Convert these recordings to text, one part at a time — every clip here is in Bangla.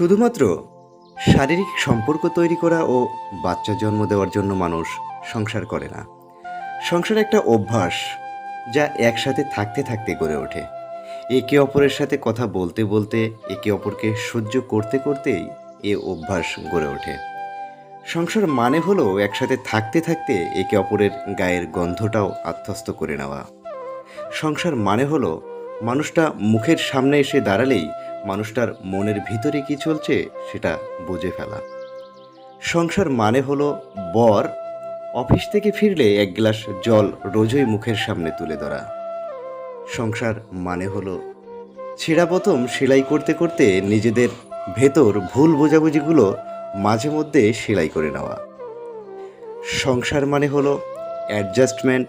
শুধুমাত্র শারীরিক সম্পর্ক তৈরি করা ও বাচ্চা জন্ম দেওয়ার জন্য মানুষ সংসার করে না। সংসার একটা অভ্যাস যা একসাথে থাকতে থাকতে গড়ে ওঠে। একে অপরের সাথে কথা বলতে বলতে, একে অপরকে সহ্য করতে করতেই এ অভ্যাস গড়ে ওঠে। সংসার মানে হলো একসাথে থাকতে থাকতে একে অপরের গায়ের গন্ধটাও আত্মস্থ করে নেওয়া। সংসার মানে হলো মানুষটা মুখের সামনে এসে দাঁড়ালেই মানুষটার মনের ভিতরে কি চলছে সেটা বুঝে ফেলা। সংসার মানে হলো বর অফিস থেকে ফিরলে এক গ্লাস জল রোজই মুখের সামনে তুলে ধরা। সংসার মানে হলো ছেঁড়া প্রথম সেলাই করতে করতে নিজেদের ভেতর ভুল বোঝাবুঝিগুলো মাঝে মধ্যে সেলাই করে নেওয়া। সংসার মানে হলো অ্যাডজাস্টমেন্ট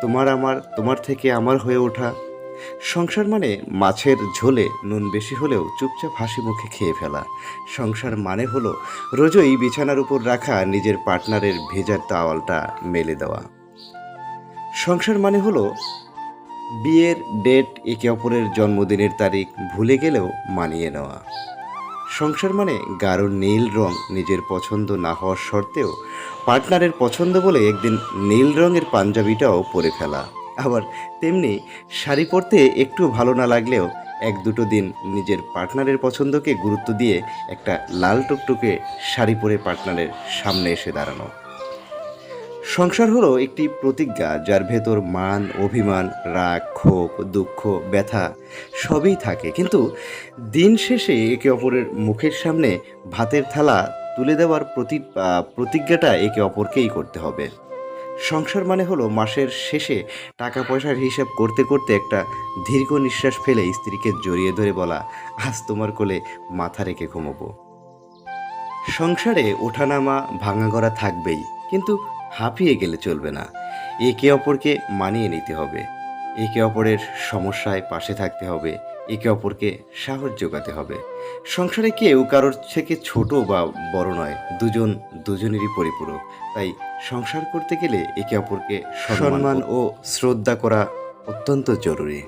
তোমার আমার, তোমার থেকে আমার হয়ে ওঠা সংসার মানে মাছের ঝোলে নুন বেশি হলেও চুপচাপ হাসি মুখে খেয়ে ফেলা। সংসার মানে হলো রোজই বিছানার উপর রাখা নিজের পার্টনারের ভেজার তাওয়ালটা মেলে দেওয়া। সংসার মানে হলো বিয়ের ডেট একে অপরের জন্মদিনের তারিখ ভুলে গেলেও মানিয়ে নেওয়া। সংসার মানে গাঢ় নীল রং নিজের পছন্দ না হওয়ার সত্ত্বেও পার্টনারের পছন্দ বলে একদিন নীল রঙের পাঞ্জাবিটাও পরে ফেলা। আবার তেমনি শাড়ি পরতে একটু ভালো না লাগলেও এক দুটো দিন নিজের পার্টনারের পছন্দকে গুরুত্ব দিয়ে একটা লাল টুকটুকে শাড়ি পরে পার্টনারের সামনে এসে দাঁড়ানো। সংসার হলো একটি প্রতিজ্ঞা যার ভেতর মান, অভিমান, রাগ, ক্ষোভ, দুঃখ, ব্যথা সবই থাকে। কিন্তু দিন শেষে একে অপরের মুখের সামনে ভাতের থালা তুলে দেওয়ার প্রতি প্রতিজ্ঞাটা একে অপরকেই করতে হবে। সংসার মানে হলো মাসের শেষে টাকা পয়সার হিসাব করতে করতে একটা দীর্ঘ নিঃশ্বাস ফেলে স্ত্রীকে জড়িয়ে ধরে বলা, আজ তোমার কোলে মাথা রেখে ঘুমবো। সংসারে ওঠানামা ভাঙা গড়া থাকবেই, কিন্তু হাঁপিয়ে গেলে চলবে না। একে অপরকে মানিয়ে নিতে হবে। একে অপরের সমস্যায় পাশে থাকতে হবে একে অপরকে সাহস যোগাতে হবে। সংসারে কেউ কারোর থেকে ছোট বা বড় নয় দুজন দুজনেরই পরিপূরক। তাই সংসার করতে গেলে একে অপরকে সম্মান ও শ্রদ্ধা করা অত্যন্ত জরুরি।